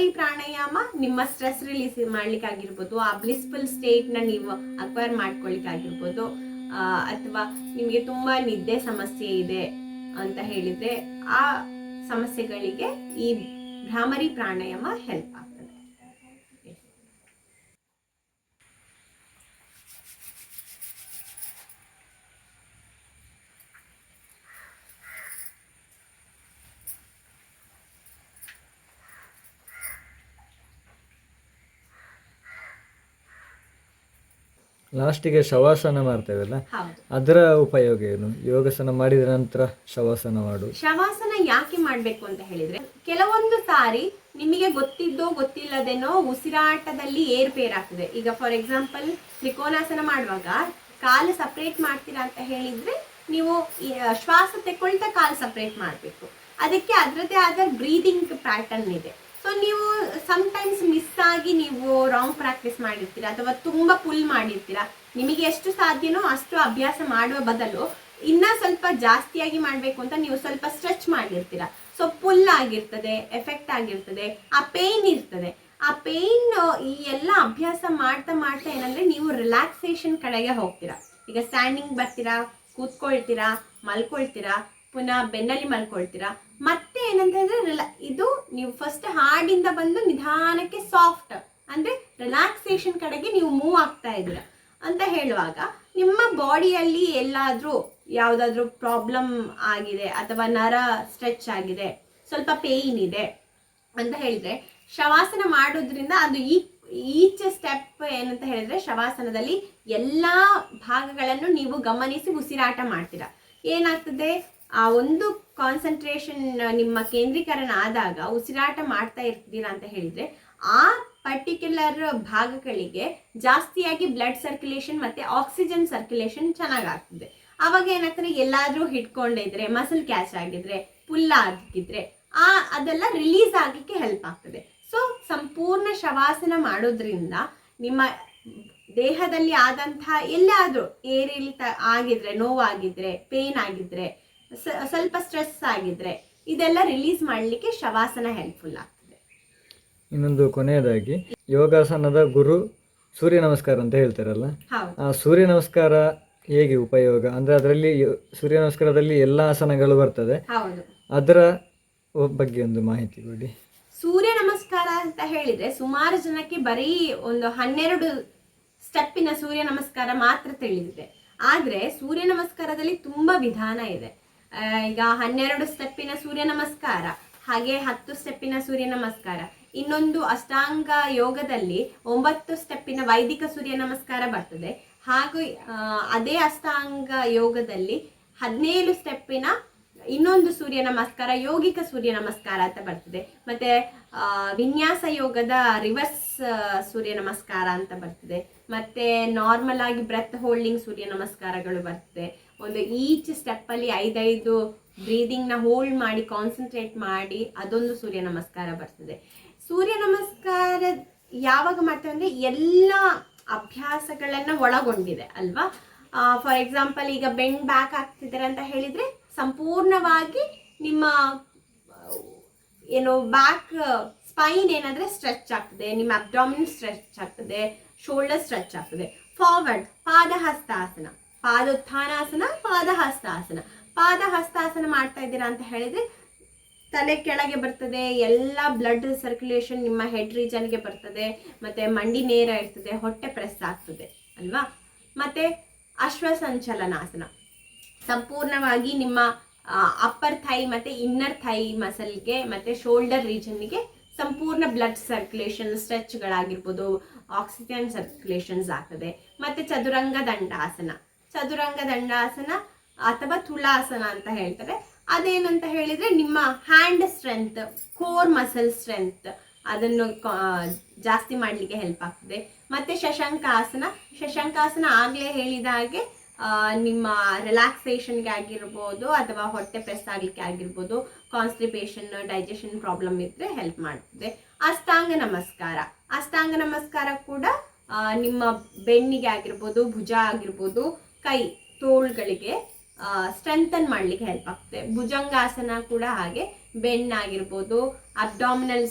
ಪ್ರಾಣಾಯಾಮ ನಿಮ್ಮ ಸ್ಟ್ರೆಸ್ ರಿಲೀಸ್ ಮಾಡ್ಲಿಕ್ಕೆ ಆಗಿರ್ಬೋದು ಆ ಬ್ಲಿಸ್ಫುಲ್ ಸ್ಟೇಟ್ನ ನೀವು ಅಕ್ವೈರ್ ಮಾಡ್ಕೊಳ್ಲಿಕ್ಕೆ ಆಗಿರ್ಬೋದು ಅಥವಾ ನಿಮಗೆ ತುಂಬಾ ನಿದ್ದೆ ಸಮಸ್ಯೆ ಇದೆ ಅಂತ ಹೇಳಿದ್ರೆ ಆ ಸಮಸ್ಯೆಗಳಿಗೆ ಈ ಭ್ರಾಮರಿ ಪ್ರಾಣಾಯಾಮ ಹೆಲ್ಪ್ ಆಗ್ತದೆ. ಲಾಸ್ಟಿಗೆ ಶವಾಸನ ಮಾಡ್ತೇವಲ್ಲ ಅದರ ಉಪಯೋಗ ಏನು? ಯೋಗಾಸನ ಮಾಡಿದ ನಂತರ ಶವಾಸನ ಮಾಡು. ಶವಾಸನ ಯಾಕೆ ಮಾಡ್ಬೇಕು ಅಂತ ಹೇಳಿದ್ರೆ ಕೆಲವೊಂದು ಸಾರಿ ನಿಮಗೆ ಗೊತ್ತಿದ್ದೋ ಗೊತ್ತಿಲ್ಲದೇನೋ ಉಸಿರಾಟದಲ್ಲಿ ಏರ್ಪೇರಾಗ್ತದೆ ಈಗ ಫಾರ್ ಎಕ್ಸಾಂಪಲ್ ತ್ರಿಕೋನಾಸನ ಮಾಡುವಾಗ ಕಾಲು ಸಪ್ರೇಟ್ ಮಾಡ್ತೀರಾ ಅಂತ ಹೇಳಿದ್ರೆ ನೀವು ಶ್ವಾಸ ತೆಕ್ಕೊಳ್ತಾ ಕಾಲು ಸಪ್ರೇಟ್ ಮಾಡಬೇಕು. ಅದಕ್ಕೆ ಅದರದೇ ಆದ ಬ್ರೀದಿಂಗ್ ಪ್ಯಾಟರ್ನ್ ಇದೆ. ನೀವು ಸಮ್ಟೈಮ್ಸ್ ಮಿಸ್ ಆಗಿ ನೀವು ರಾಂಗ್ ಪ್ರಾಕ್ಟೀಸ್ ಮಾಡಿರ್ತೀರಾ ಅಥವಾ ತುಂಬಾ ಪುಲ್ ಮಾಡಿರ್ತೀರಾ, ನಿಮಗೆ ಎಷ್ಟು ಸಾಧ್ಯನೋ ಅಷ್ಟು ಅಭ್ಯಾಸ ಮಾಡುವ ಬದಲು ಇನ್ನ ಸ್ವಲ್ಪ ಜಾಸ್ತಿಯಾಗಿ ಮಾಡಬೇಕು ಅಂತ ನೀವು ಸ್ವಲ್ಪ ಸ್ಟ್ರೆಚ್ ಮಾಡಿರ್ತೀರಾ. ಸೊ ಪುಲ್ ಆಗಿರ್ತದೆ ಎಫೆಕ್ಟ್ ಆಗಿರ್ತದೆ, ಆ ಪೇನ್ ಇರ್ತದೆ. ಆ ಪೇನ್ ಈ ಎಲ್ಲ ಅಭ್ಯಾಸ ಮಾಡ್ತಾ ಮಾಡ್ತಾ ಏನಂದ್ರೆ ನೀವು ರಿಲ್ಯಾಕ್ಸೇಷನ್ ಕಡೆಗೆ ಹೋಗ್ತೀರಾ. ಈಗ ಸ್ಟ್ಯಾಂಡಿಂಗ್ ಬರ್ತೀರಾ, ಕೂತ್ಕೊಳ್ತೀರಾ, ಮಲ್ಕೊಳ್ತೀರಾ, ಪುನಃ ಬೆನ್ನಲ್ಲಿ ಮಲ್ಕೊಳ್ತೀರಾ ಮತ್ತೆ ಏನಂತ ಹೇಳಿದ್ರೆ ರಿಲಾ ಇದು ನೀವು ಫಸ್ಟ್ ಹಾರ್ಡಿಂದ ಬಂದು ನಿಧಾನಕ್ಕೆ ಸಾಫ್ಟ್ ಅಂದ್ರೆ ರಿಲ್ಯಾಕ್ಸೇಷನ್ ಕಡೆಗೆ ನೀವು ಮೂವ್ ಆಗ್ತಾ ಇದ್ದೀರಾ ಅಂತ ಹೇಳುವಾಗ ನಿಮ್ಮ ಬಾಡಿಯಲ್ಲಿ ಎಲ್ಲಾದ್ರೂ ಯಾವುದಾದ್ರೂ ಪ್ರಾಬ್ಲಮ್ ಆಗಿದೆ ಅಥವಾ ನರ ಸ್ಟ್ರೆಚ್ ಆಗಿದೆ, ಸ್ವಲ್ಪ ಪೇಯ್ನ್ ಇದೆ ಅಂತ ಹೇಳಿದ್ರೆ ಶವಾಸನ ಮಾಡೋದ್ರಿಂದ ಅದು ಈ ಈಚ್ ಸ್ಟೆಪ್ ಏನಂತ ಹೇಳಿದ್ರೆ ಶವಾಸನದಲ್ಲಿ ಎಲ್ಲಾ ಭಾಗಗಳನ್ನು ನೀವು ಗಮನಿಸಿ ಉಸಿರಾಟ ಮಾಡ್ತೀರಾ. ಏನಾಗ್ತದೆ? ಆ ಒಂದು ಕಾನ್ಸಂಟ್ರೇಷನ್ ನಿಮ್ಮ ಕೇಂದ್ರೀಕರಣ ಆದಾಗ ಉಸಿರಾಟ ಮಾಡ್ತಾ ಇರ್ತೀರಾ ಅಂತ ಹೇಳಿದ್ರೆ, ಆ ಪರ್ಟಿಕ್ಯುಲರ್ ಭಾಗಗಳಿಗೆ ಜಾಸ್ತಿಯಾಗಿ ಬ್ಲಡ್ ಸರ್ಕ್ಯುಲೇಷನ್ ಮತ್ತೆ ಆಕ್ಸಿಜನ್ ಸರ್ಕ್ಯುಲೇಷನ್ ಚೆನ್ನಾಗಾಗ್ತದೆ. ಅವಾಗ ಏನಾಗ್ತದೆ ಎಲ್ಲಾದ್ರೂ ಹಿಡ್ಕೊಂಡಿದ್ರೆ ಮಸಲ್ ಕ್ಯಾಚ್ ಆಗಿದ್ರೆ ಪುಲ್ಲ ಆಗಿದ್ರೆ, ಆ ಅದೆಲ್ಲ ರಿಲೀಸ್ ಆಗಲಿಕ್ಕೆ ಹೆಲ್ಪ್ ಆಗ್ತದೆ. ಸೊ ಸಂಪೂರ್ಣ ಶವಾಸನ ಮಾಡೋದ್ರಿಂದ ನಿಮ್ಮ ದೇಹದಲ್ಲಿ ಆದಂತಹ ಎಲ್ಲಾದ್ರೂ ಏರಿಳಿತ ಆಗಿದ್ರೆ, ನೋವಾಗಿದ್ರೆ ಪೇನ್ ಆಗಿದ್ರೆ ಸ್ವಲ್ಪ ಸ್ಟ್ರೆಸ್ ಆಗಿದ್ರೆ ಇದೆಲ್ಲ ರಿಲೀಸ್ ಮಾಡಲಿಕ್ಕೆ ಶವಾಸನ ಹೆಲ್ಪ್ಫುಲ್ ಆಗ್ತದೆ. ಇನ್ನೊಂದು ಕೊನೆಯದಾಗಿ ಯೋಗಾಸನದ ಗುರು ಸೂರ್ಯ ನಮಸ್ಕಾರ ಅಂತ ಹೇಳ್ತಾರಲ್ಲ? ಆ ಸೂರ್ಯ ನಮಸ್ಕಾರ ಹೇಗೆ ಉಪಯೋಗ? ಅಂದ್ರೆ ಅದರಲ್ಲಿ ಸೂರ್ಯ ನಮಸ್ಕಾರದಲ್ಲಿ ಎಲ್ಲ ಆಸನಗಳು ಬರ್ತದೆ. ಅದರ ಬಗ್ಗೆ ಒಂದು ಮಾಹಿತಿ ಕೊಡಿ. ಸೂರ್ಯ ನಮಸ್ಕಾರ ಅಂತ ಹೇಳಿದ್ರೆ ಸುಮಾರು ಜನಕ್ಕೆ ಬರೀ ಒಂದು ಹನ್ನೆರಡು ಸ್ಟೆಪ್ಪಿನ ಸೂರ್ಯ ನಮಸ್ಕಾರ ಮಾತ್ರ ತಿಳಿದಿದೆ. ಆದ್ರೆ ಸೂರ್ಯ ನಮಸ್ಕಾರದಲ್ಲಿ ತುಂಬಾ ವಿಧಾನ ಇದೆ. ಈಗ ಹನ್ನೆರಡು ಸ್ಟೆಪ್ಪಿನ ಸೂರ್ಯ ನಮಸ್ಕಾರ, ಹಾಗೆ ಹತ್ತು ಸ್ಟೆಪ್ಪಿನ ಸೂರ್ಯ ನಮಸ್ಕಾರ. ಇನ್ನೊಂದು ಅಷ್ಟಾಂಗ ಯೋಗದಲ್ಲಿ ಒಂಬತ್ತು ಸ್ಟೆಪ್ಪಿನ ವೈದಿಕ ಸೂರ್ಯ ನಮಸ್ಕಾರ ಬರ್ತದೆ. ಹಾಗೂ ಅದೇ ಅಷ್ಟಾಂಗ ಯೋಗದಲ್ಲಿ ಹದಿನೇಳು ಸ್ಟೆಪ್ಪಿನ ಇನ್ನೊಂದು ಸೂರ್ಯ ನಮಸ್ಕಾರ, ಯೋಗಿಕ ಸೂರ್ಯ ನಮಸ್ಕಾರ ಅಂತ ಬರ್ತದೆ. ಮತ್ತೆ ವಿನ್ಯಾಸ ಯೋಗದ ರಿವರ್ಸ್ ಸೂರ್ಯ ನಮಸ್ಕಾರ ಅಂತ ಬರ್ತದೆ. ಮತ್ತೆ ನಾರ್ಮಲ್ ಆಗಿ ಬ್ರೆತ್ ಹೋಲ್ಡಿಂಗ್ ಸೂರ್ಯ ನಮಸ್ಕಾರಗಳು ಬರ್ತದೆ. ಒಂದು ಈಚ್ ಸ್ಟೆಪ್ ಅಲ್ಲಿ ಐದೈದು ಬ್ರೀದಿಂಗ್ನ ಹೋಲ್ಡ್ ಮಾಡಿ ಕಾನ್ಸಂಟ್ರೇಟ್ ಮಾಡಿ, ಅದೊಂದು ಸೂರ್ಯ ನಮಸ್ಕಾರ ಬರ್ತದೆ. ಸೂರ್ಯ ನಮಸ್ಕಾರ ಯಾವಾಗ ಮಾಡ್ತೇವೆ ಅಂದರೆ ಎಲ್ಲ ಅಭ್ಯಾಸಗಳನ್ನ ಒಳಗೊಂಡಿದೆ ಅಲ್ವಾ? ಫಾರ್ ಎಕ್ಸಾಂಪಲ್ ಈಗ ಬೆಂಡ್ ಬ್ಯಾಕ್ ಆಗ್ತಿದ್ದಾರೆ ಅಂತ ಹೇಳಿದ್ರೆ ಸಂಪೂರ್ಣವಾಗಿ ನಿಮ್ಮ, ಏನು ಬ್ಯಾಕ್ ಸ್ಪೈನ್ ಏನಂದ್ರೆ ಸ್ಟ್ರೆಚ್ ಆಗ್ತದೆ, ನಿಮ್ಮ ಅಬ್ಡಾಮಿನ್ ಸ್ಟ್ರೆಚ್ ಆಗ್ತದೆ ಶೋಲ್ಡರ್ ಸ್ಟ್ರೆಚ್ ಆಗ್ತದೆ. ಫಾರ್ವರ್ಡ್ ಪಾದಹಸ್ತಾಸನ. ಪಾದೋತ್ಥಾನಾಸನ, ಪಾದಹಸ್ತಾಸನ. ಪಾದಹಸ್ತಾಸನ ಮಾಡ್ತಾ ಇದ್ದೀರಾ ಅಂತ ಹೇಳಿದ್ರೆ, ತಲೆ ಕೆಳಗೆ ಬರ್ತದೆ, ಎಲ್ಲ ಬ್ಲಡ್ ಸರ್ಕ್ಯುಲೇಷನ್ ನಿಮ್ಮ ಹೆಡ್ ರೀಜನ್ಗೆ ಬರ್ತದೆ, ಮತ್ತೆ ಮಂಡಿ ನೇರ ಇರ್ತದೆ, ಹೊಟ್ಟೆ ಪ್ರೆಸ್ ಆಗ್ತದೆ, ಅಲ್ವಾ? ಮತ್ತೆ ಅಶ್ವಸಂಚಲನಾಸನ. ಸಂಪೂರ್ಣವಾಗಿ ನಿಮ್ಮ ಅಪ್ಪರ್ ಥೈ ಮತ್ತೆ ಇನ್ನರ್ ಥೈ ಮಸಲ್ಗೆ ಮತ್ತೆ ಶೋಲ್ಡರ್ ರೀಜನ್ಗೆ ಸಂಪೂರ್ಣ ಬ್ಲಡ್ ಸರ್ಕ್ಯುಲೇಷನ್ ಸ್ಟ್ರೆಚ್ಗಳಾಗಿರ್ಬೋದು ಆಕ್ಸಿಜನ್ ಸರ್ಕ್ಯುಲೇಷನ್ಸ್ ಆಗ್ತದೆ, ಮತ್ತೆ ಚದುರಂಗ ದಂಡಾಸನ ಚದುರಂಗ ದಂಡಾಸನ ಅಥವಾ ತುಳಾಸನ ಅಂತ ಹೇಳ್ತಾರೆ. ಅದೇನಂತ ಹೇಳಿದ್ರೆ ನಿಮ್ಮ hand strength core muscle strength ಅದನ್ನು ಜಾಸ್ತಿ ಮಾಡಲಿಕ್ಕೆ ಹೆಲ್ಪ್ ಆಗ್ತದೆ. ಮತ್ತೆ ಶಶಂಕಾಸನ ಶಶಂಕಾಸನ ಆಗಲೇ ಹೇಳಿದ ಹಾಗೆ ನಿಮ್ಮ ರಿಲ್ಯಾಕ್ಸೇಷನ್ಗೆ ಆಗಿರ್ಬೋದು ಅಥವಾ ಹೊಟ್ಟೆ ಪ್ರೆಸ್ ಆಗಲಿಕ್ಕೆ ಆಗಿರ್ಬೋದು ಕಾನ್ಸ್ಟಿಪೇಷನ್ ಡೈಜೆಷನ್ ಪ್ರಾಬ್ಲಮ್ ಇದ್ರೆ ಹೆಲ್ಪ್ ಮಾಡ್ತದೆ. ಅಷ್ಟಾಂಗ ನಮಸ್ಕಾರ. ಅಷ್ಟಾಂಗ ನಮಸ್ಕಾರ ಕೂಡ ನಿಮ್ಮ ಬೆನ್ನಿಗೆ ಆಗಿರ್ಬೋದು, ಭುಜ ಆಗಿರ್ಬೋದು ಕೈ ತೋಳುಗಳಿಗೆ ಸ್ಟ್ರೆಂಥನ್ ಮಾಡ್ಲಿಕ್ಕೆ ಹೆಲ್ಪ್ ಆಗ್ತದೆ. ಭುಜಂಗಾಸನ ಕೂಡ ಹಾಗೆ ಬೆನ್ನಾಗಿರ್ಬೋದು ಅಬ್ಡಾಮಿನಲ್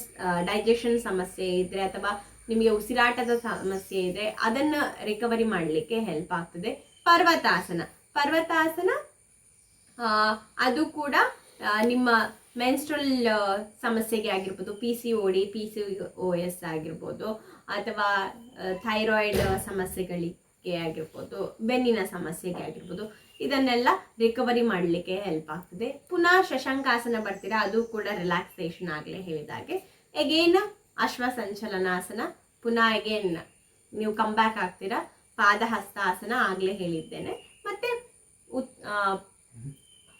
ಡೈಜೆಷನ್ ಸಮಸ್ಯೆ ಇದ್ರೆ ಅಥವಾ ನಿಮಗೆ ಉಸಿರಾಟದ ಸಮಸ್ಯೆ ಇದ್ರೆ ಅದನ್ನ ರಿಕವರಿ ಮಾಡಲಿಕ್ಕೆ ಹೆಲ್ಪ್ ಆಗ್ತದೆ. ಪರ್ವತಾಸನ. ಪರ್ವತಾಸನ ಅದು ಕೂಡ ನಿಮ್ಮ ಮೆನ್ಸ್ಟ್ರಲ್ ಸಮಸ್ಯೆಗೆ ಆಗಿರ್ಬೋದು P C O D P C O S ಆಗಿರ್ಬೋದು, ಅಥವಾ ಥೈರಾಯ್ಡ್ ಸಮಸ್ಯೆಗಳಿಗೆ ಆಗಿರ್ಬೋದು, ಬೆನ್ನಿನ ಸಮಸ್ಯೆಗೆ ಆಗಿರ್ಬೋದು, ಇದನ್ನೆಲ್ಲ ರಿಕವರಿ ಮಾಡಲಿಕ್ಕೆ ಹೆಲ್ಪ್ ಆಗ್ತದೆ. ಪುನಃ ಶಶಂಕಾಸನ ಬರ್ತೀರಾ, ಅದು ಕೂಡ ರಿಲ್ಯಾಕ್ಸೇಷನ್ ಆಗಲೇ ಹೇಳಿದಾಗೆ ಎಗೇನ್ ಅಶ್ವಸಂಚಲನಾಸನ, ಪುನಃ ಎಗೇನ್ ನೀವು ಕಮ್ ಬ್ಯಾಕ್ ಆಗ್ತೀರಾ, ಪಾದಹಸ್ತಾಸನ ಆಗಲೇ ಹೇಳಿದ್ದೇನೆ. ಮತ್ತೆ ಉತ್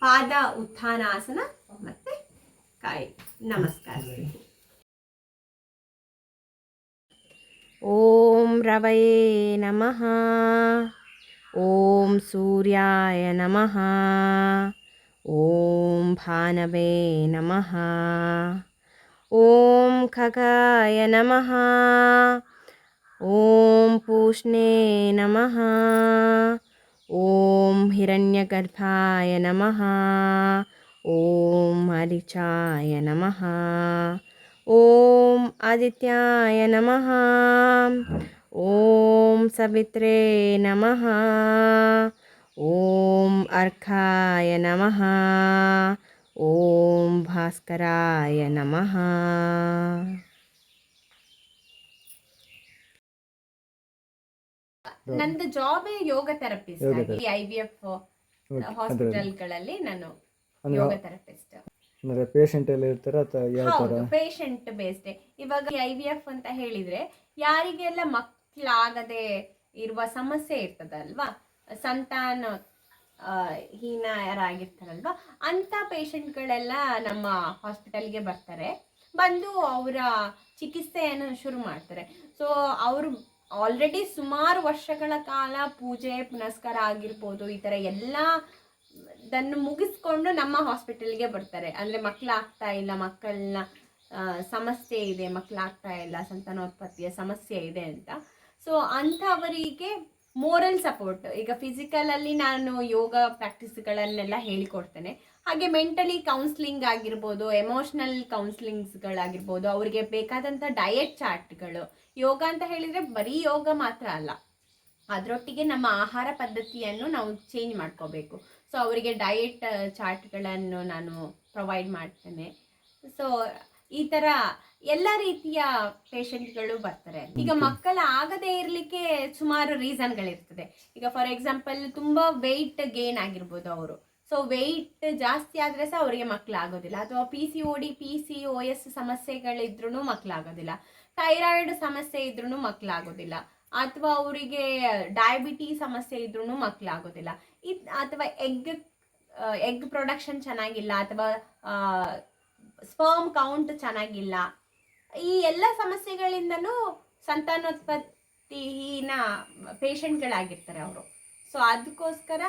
ಪಾದ ಉತ್ಥಾನಾಸನ, ಮತ್ತೆ ಕಾಯಿ, ನಮಸ್ಕಾರ. ॐ रवये नमः। ॐ सूर्याय नमः। ॐ भानवे नमः। ॐ खगाय नमः। ॐ पूष्णे नमः। ॐ हिरण्यगर्भाय नमः। ॐ मरिचाय नमः। ಓಂ ಆದಿತ್ಯಾಯ ನಮಃ. ಓಂ ಸವಿತ್ರೇ ನಮಃ. ಓಂ ಅರ್ಕಾಯ ನಮಃ. ಓಂ ಭಾಸ್ಕರಾಯ ನಮಃ. ನಂದು job yoga therapist I V F ಹಾಸ್ಪಿಟಲ್ಗಳಲ್ಲಿ ನಾನು ಯೋಗ ಥೆರಪಿಸ್ಟ್. ಅಂದರೆ ಪೇಷಂಟ್ ಎಲ್ಲ ಇರ್ತಾರ ಅಥವಾ ಯಾವ ಹೌದು ಪೇಷಂಟ್ ಬೇಸ್ಡ್ ಇವಾಗ ಐ ವಿ ಎಫ್ ಅಂತ ಹೇಳಿದ್ರೆ ಯಾರಿಗೆಲ್ಲ ಮಕ್ಕಳಾಗದೆ ಇರುವ ಸಮಸ್ಯೆ ಇರ್ತದಲ್ವಾ? ಸಂತಾನ ಆ, ಹೀನರಾಗಿರ್ತಾರಲ್ವಾ? ಅಂತ ಪೇಷಂಟ್ಗಳೆಲ್ಲ ನಮ್ಮ ಹಾಸ್ಪಿಟಲ್ಗೆ ಬರ್ತಾರೆ. ಬಂದು ಅವರ ಚಿಕಿತ್ಸೆಯನ್ನು ಶುರು ಮಾಡ್ತಾರೆ. ಸೊ ಅವರು ಆಲ್ರೆಡಿ ಸುಮಾರು ವರ್ಷಗಳ ಕಾಲ ಪೂಜೆ ಪುನಸ್ಕಾರ ಆಗಿರ್ಬೋದು ಈ ಥರ ಎಲ್ಲ ದನ್ನು ಮುಗಿಸ್ಕೊಂಡು ನಮ್ಮ ಹಾಸ್ಪಿಟಲ್ಗೆ ಬರ್ತಾರೆ. ಅಂದರೆ ಮಕ್ಕಳಾಗ್ತಾ ಇಲ್ಲ, ಮಕ್ಕಳನ್ನ ಸಮಸ್ಯೆ ಇದೆ ಮಕ್ಕಳಾಗ್ತಾ ಇಲ್ಲ, ಸಂತಾನೋತ್ಪತ್ತಿಯ ಸಮಸ್ಯೆ ಇದೆ ಅಂತ. ಸೊ ಅಂಥವರಿಗೆ ಮೋರಲ್ ಸಪೋರ್ಟ್ ಈಗ ಫಿಸಿಕಲ್ ಅಲ್ಲಿ ನಾನು ಯೋಗ ಪ್ರಾಕ್ಟೀಸ್ಗಳನ್ನೆಲ್ಲ ಹೇಳಿಕೊಡ್ತೇನೆ. ಹಾಗೆ ಮೆಂಟಲಿ ಕೌನ್ಸ್ಲಿಂಗ್ ಆಗಿರ್ಬೋದು ಎಮೋಷನಲ್ ಕೌನ್ಸ್ಲಿಂಗ್ಸ್ಗಳಾಗಿರ್ಬೋದು ಅವರಿಗೆ ಬೇಕಾದಂಥ ಡಯಟ್ ಚಾರ್ಟ್ಗಳು ಯೋಗ ಅಂತ ಹೇಳಿದರೆ ಬರೀ ಯೋಗ ಮಾತ್ರ ಅಲ್ಲ. ಅದರೊಟ್ಟಿಗೆ ನಮ್ಮ ಆಹಾರ ಪದ್ಧತಿಯನ್ನು ನಾವು ಚೇಂಜ್ ಮಾಡ್ಕೋಬೇಕು. ಸೊ ಅವರಿಗೆ ಡಯಟ್ ಚಾರ್ಟ್ಗಳನ್ನು ನಾನು ಪ್ರೊವೈಡ್ ಮಾಡ್ತೇನೆ. ಸೊ ಈ ಥರ ಎಲ್ಲ ರೀತಿಯ ಪೇಷಂಟ್ಗಳು ಬರ್ತಾರೆ. ಈಗ ಮಕ್ಕಳ ಆಗದೇ ಇರಲಿಕ್ಕೆ ಸುಮಾರು ರೀಸನ್ಗಳಿರ್ತದೆ ಈಗ ಫಾರ್ ಎಕ್ಸಾಂಪಲ್ ತುಂಬ ವೆಯ್ಟ್ ಗೇನ್ ಆಗಿರ್ಬೋದು ಅವರು. ಸೊ ವೆಯ್ಟ್ ಜಾಸ್ತಿ ಆದರೆ ಸಹ ಅವರಿಗೆ ಮಕ್ಕಳಾಗೋದಿಲ್ಲ. ಅಥವಾ P C O D P C O S ಸಮಸ್ಯೆಗಳಿದ್ರೂ ಮಕ್ಕಳಾಗೋದಿಲ್ಲ. ಥೈರಾಯ್ಡ್ ಸಮಸ್ಯೆ ಇದ್ರೂ ಮಕ್ಕಳಾಗೋದಿಲ್ಲ. ಅಥವಾ ಅವರಿಗೆ ಡಯಾಬಿಟಿ ಸಮಸ್ಯೆ ಇದ್ರೂ ಮಕ್ಕಳಾಗೋದಿಲ್ಲ ಇದು ಅಥವಾ ಎಗ್ ಎಗ್ ಪ್ರೊಡಕ್ಷನ್ ಚೆನ್ನಾಗಿಲ್ಲ ಅಥವಾ ಸ್ಪರ್ಮ್ ಕೌಂಟ್ ಚೆನ್ನಾಗಿಲ್ಲ. ಈ ಎಲ್ಲ ಸಮಸ್ಯೆಗಳಿಂದನೂ ಸಂತಾನೋತ್ಪತ್ತಿನ ಪೇಷಂಟ್ಗಳಾಗಿರ್ತಾರೆ ಅವರು. ಸೊ ಅದಕ್ಕೋಸ್ಕರ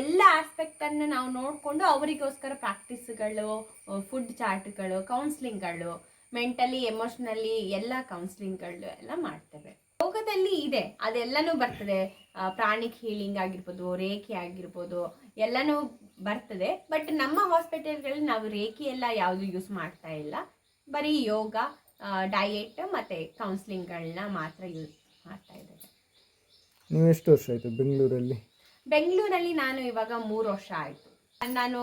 ಎಲ್ಲ ಆಸ್ಪೆಕ್ಟನ್ನು ನಾವು ನೋಡಿಕೊಂಡು ಅವರಿಗೋಸ್ಕರ ಪ್ರಾಕ್ಟೀಸ್ಗಳು ಫುಡ್ ಚಾರ್ಟ್ಗಳು ಕೌನ್ಸ್ಲಿಂಗ್ಗಳು ಮೆಂಟಲಿ ಎಮೋಷ್ನಲಿ ಎಲ್ಲ ಕೌನ್ಸ್ಲಿಂಗ್ಗಳು ಎಲ್ಲ ಮಾಡ್ತೇವೆ. ಯೋಗದಲ್ಲಿ ಇದೆ. ಅದೆಲ್ಲನೂ ಬರ್ತದೆ. ಪ್ರಾಣಿಕ್ ಹೀಲಿಂಗ್ ಆಗಿರ್ಬೋದು ರೇಖೆ ಆಗಿರ್ಬೋದು ಎಲ್ಲನೂ ಬರ್ತದೆ. ಬಟ್ ನಮ್ಮ ಹಾಸ್ಪಿಟಲ್ಗಳಲ್ಲಿ ನಾವು ರೇಖೆ ಎಲ್ಲ ಯಾವುದು ಯೂಸ್ ಮಾಡ್ತಾ ಇಲ್ಲ. ಬರೀ ಯೋಗ ಡಯೆಟ್ ಮತ್ತು ಕೌನ್ಸಿಲಿಂಗ್ಗಳನ್ನ ಮಾತ್ರ ಯೂಸ್ ಮಾಡ್ತಾ ಇದ್ದೇವೆ. ನೀವು ಎಷ್ಟು ವರ್ಷ ಆಯಿತು ಬೆಂಗಳೂರಲ್ಲಿ? ಬೆಂಗಳೂರಲ್ಲಿ ನಾನು ಇವಾಗ ಮೂರು ವರ್ಷ ಆಯಿತು. ನಾನು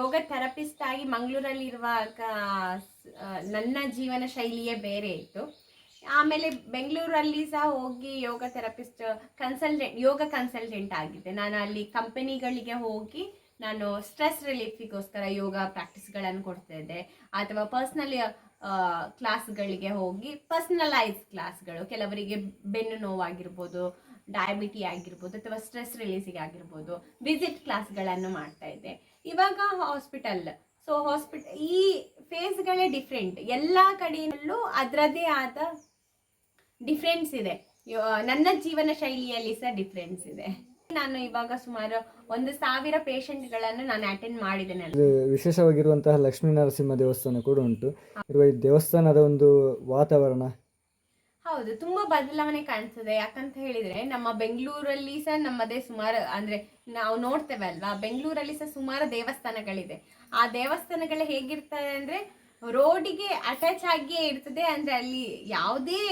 ಯೋಗ ಥೆರಪಿಸ್ಟ್ ಆಗಿ ಮಂಗಳೂರಲ್ಲಿ ಇರುವಾಗ ನನ್ನ ಜೀವನ ಶೈಲಿಯೇ ಬೇರೆ ಇತ್ತು. ಆಮೇಲೆ ಬೆಂಗಳೂರಲ್ಲಿ ಸಹ ಹೋಗಿ yoga therapist consultant yoga consultant ಆಗಿದ್ದೆ. ನಾನು ಅಲ್ಲಿ ಕಂಪನಿಗಳಿಗೆ ಹೋಗಿ ನಾನು ಸ್ಟ್ರೆಸ್ ರಿಲೀಫಿಗೋಸ್ಕರ ಯೋಗ ಪ್ರಾಕ್ಟೀಸ್ಗಳನ್ನು ಕೊಡ್ತಾ ಇದ್ದೆ. ಅಥವಾ ಪರ್ಸ್ನಲ್ ಕ್ಲಾಸ್ಗಳಿಗೆ ಹೋಗಿ ಪರ್ಸ್ನಲೈಸ್ ಕ್ಲಾಸ್ಗಳು ಕೆಲವರಿಗೆ ಬೆನ್ನು ನೋವಾಗಿರ್ಬೋದು ಡಯಾಬಿಟಿ ಆಗಿರ್ಬೋದು, ಅಥವಾ ಸ್ಟ್ರೆಸ್ ರಿಲೀಸಿಗೆ ಆಗಿರ್ಬೋದು ವಿಸಿಟ್ ಕ್ಲಾಸ್ಗಳನ್ನು ಮಾಡ್ತಾ ಇದ್ದೆ. ಇವಾಗ ಹಾಸ್ಪಿಟಲ್ ಸೊ ಹಾಸ್ಪಿಟಲ್ ಈ ಫೇಸ್ಗಳೇ ಡಿಫ್ರೆಂಟ್ ಎಲ್ಲ ಕಡೆಯಲ್ಲೂ ಅದರದೇ ಆದ ಡಿಫ್ರೆನ್ಸ್ ಇದೆ. ನನ್ನ ಜೀವನ ಶೈಲಿಯಲ್ಲಿ ಸಹ ಡಿಫ್ರೆನ್ಸ್ ಇದೆ. ನಾನು ಇವಾಗ ಸುಮಾರು ಒಂದು ಸಾವಿರ ಪೇಷಂಟ್ಗಳನ್ನು ನಾನು ಅಟೆಂಡ್ ಮಾಡಿದ್ದೇನೆ ವಿಶೇಷವಾಗಿರುವಂತಹ ಲಕ್ಷ್ಮೀ ನರಸಿಂಹ ದೇವಸ್ಥಾನ ಕೂಡ ಉಂಟು. ಈ ದೇವಸ್ಥಾನದ ಒಂದು ವಾತಾವರಣ ಹೌದು ತುಂಬಾ ಬದಲಾವಣೆ ಕಾಣ್ತದೆ. ಯಾಕಂತ ಹೇಳಿದ್ರೆ ನಮ್ಮ ಬೆಂಗಳೂರಲ್ಲಿ ಸಹ ನಮ್ಮದೇ ಸುಮಾರು ಅಂದ್ರೆ ನಾವು ನೋಡ್ತೇವೆ ಅಲ್ವಾ ಬೆಂಗಳೂರಲ್ಲಿ ಸಹ ಸುಮಾರು ದೇವಸ್ಥಾನಗಳಿದೆ. ಆ ದೇವಸ್ಥಾನಗಳು ಹೇಗಿರ್ತದೆ ಅಂದ್ರೆ ರೋಡಿಗೆ ಅಟ್ಯಾಚ್ ಆಗಿಯೇ ಇರ್ತದೆ. ಅಂದ್ರೆ ಅಲ್ಲಿ ಯಾವುದೇ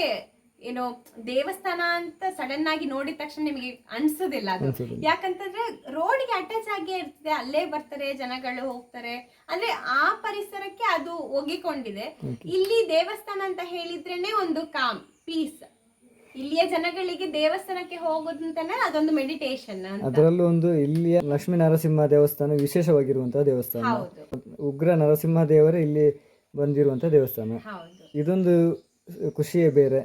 ಏನೋ ದೇವಸ್ಥಾನ ಅಂತ ಸಡನ್ ಆಗಿ ನೋಡಿದ ತಕ್ಷಣ ನಿಮಗೆ ಅನ್ಸೋದಿಲ್ಲ ಅದು. ಯಾಕಂತಂದ್ರೆ ರೋಡ್ಗೆ ಅಟ್ಯಾಚ್ ಆಗಿಯೇ ಇರ್ತದೆ. ಅಲ್ಲೇ ಬರ್ತಾರೆ ಜನಗಳು ಹೋಗ್ತಾರೆ. ಅಂದ್ರೆ ಆ ಪರಿಸರಕ್ಕೆ ಅದು ಒಗಿಕೊಂಡಿದೆ ಇಲ್ಲಿ ದೇವಸ್ಥಾನ ಅಂತ ಹೇಳಿದ್ರೇನೆ ಒಂದು ಕಾಮ್. ಪೀಸ್ ಇಲ್ಲಿಯ ಜನಗಳಿಗೆ ದೇವಸ್ಥಾನಕ್ಕೆ ಹೋಗೋದಂತಾನೆ ಅದೊಂದು ಮೆಡಿಟೇಷನ್ ಅದರಲ್ಲೂ ಒಂದು ಇಲ್ಲಿಯ ಲಕ್ಷ್ಮೀ ನರಸಿಂಹ ದೇವಸ್ಥಾನ ವಿಶೇಷವಾಗಿರುವಂತಹ ದೇವಸ್ಥಾನ. ಹೌದು. ಉಗ್ರ ನರಸಿಂಹ ದೇವರೇ ಇಲ್ಲಿ ಬಂದಿರುವಂತಹ ದೇವಸ್ಥಾನ. ಹೌದು. ಇದೊಂದು ಖುಷಿಯೇ ಬೇರೆ.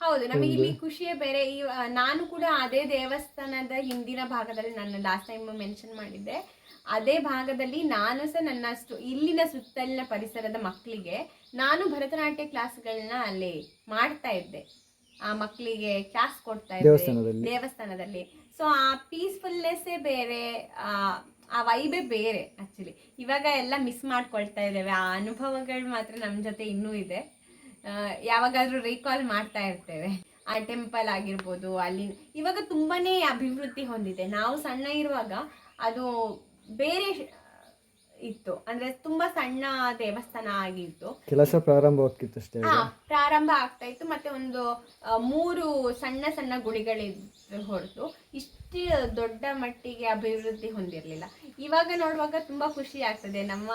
ಹೌದು ನಮಗೆ ಇಲ್ಲಿ ಖುಷಿಯೇ ಬೇರೆ. ಈ ನಾನು ಕೂಡ ಅದೇ ದೇವಸ್ಥಾನದ ಹಿಂದಿನ ಭಾಗದಲ್ಲಿ ನನ್ನ ಲಾಸ್ಟ್ ಟೈಮ್ ಮೆನ್ಷನ್ ಮಾಡಿದ್ದೆ. ಅದೇ ಭಾಗದಲ್ಲಿ ನಾನು ಸಹ ನನ್ನ ಅಷ್ಟು ಇಲ್ಲಿನ ಸುತ್ತಲಿನ ಪರಿಸರದ ಮಕ್ಕಳಿಗೆ ನಾನು ಭರತನಾಟ್ಯ ಕ್ಲಾಸ್ಗಳನ್ನ ಅಲ್ಲಿ ಮಾಡ್ತಾ ಇದ್ದೆ. ಆ ಮಕ್ಕಳಿಗೆ ಕ್ಲಾಸ್ ಕೊಡ್ತಾ ಇದ್ದೆ. ದೇವಸ್ಥಾನದಲ್ಲಿ. ಸೊ ಆ ಪೀಸ್ಫುಲ್ನೆಸ್ಸೇ ಬೇರೆ ಆ ವೈಬೇ ಬೇರೆ ಆಕ್ಚುಲಿ ಇವಾಗ ಎಲ್ಲ ಮಿಸ್ ಮಾಡ್ಕೊಳ್ತಾ ಇದ್ದೇವೆ. ಆ ಅನುಭವಗಳು ಮಾತ್ರ ನಮ್ಮ ಜೊತೆ ಇನ್ನೂ ಇದೆ. ಯಾವಾಗಾದ್ರೂ ರೀಕಾಲ್ ಮಾಡ್ತಾ ಇರ್ತೇವೆ. ಆ ಟೆಂಪಲ್ ಆಗಿರ್ಬೋದು ಅಲ್ಲಿ ಇವಾಗ ತುಂಬಾನೇ ಅಭಿವೃದ್ಧಿ ಹೊಂದಿದೆ. ನಾವು ಸಣ್ಣ ಇರುವಾಗ ಅದು ಬೇರೆ ಇತ್ತು. ಅಂದ್ರೆ ತುಂಬಾ ಸಣ್ಣ ದೇವಸ್ಥಾನ ಆಗಿತ್ತು. ಕೆಲಸ ಪ್ರಾರಂಭವಾಗ್ತಿತ್ತು ಅಷ್ಟೇ ಹಾ ಪ್ರಾರಂಭ ಆಗ್ತಾ ಇತ್ತು. ಮತ್ತೆ ಒಂದು ಮೂರು ಸಣ್ಣ ಸಣ್ಣ ಗುಡಿಗಳಿದ್ದು ಹೊರತು ಇಷ್ಟು ದೊಡ್ಡ ಮಟ್ಟಿಗೆ ಅಭಿವೃದ್ಧಿ ಹೊಂದಿರಲಿಲ್ಲ. ಇವಾಗ ನೋಡುವಾಗ ತುಂಬಾ ಖುಷಿ ಆಗ್ತದೆ. ನಮ್ಮ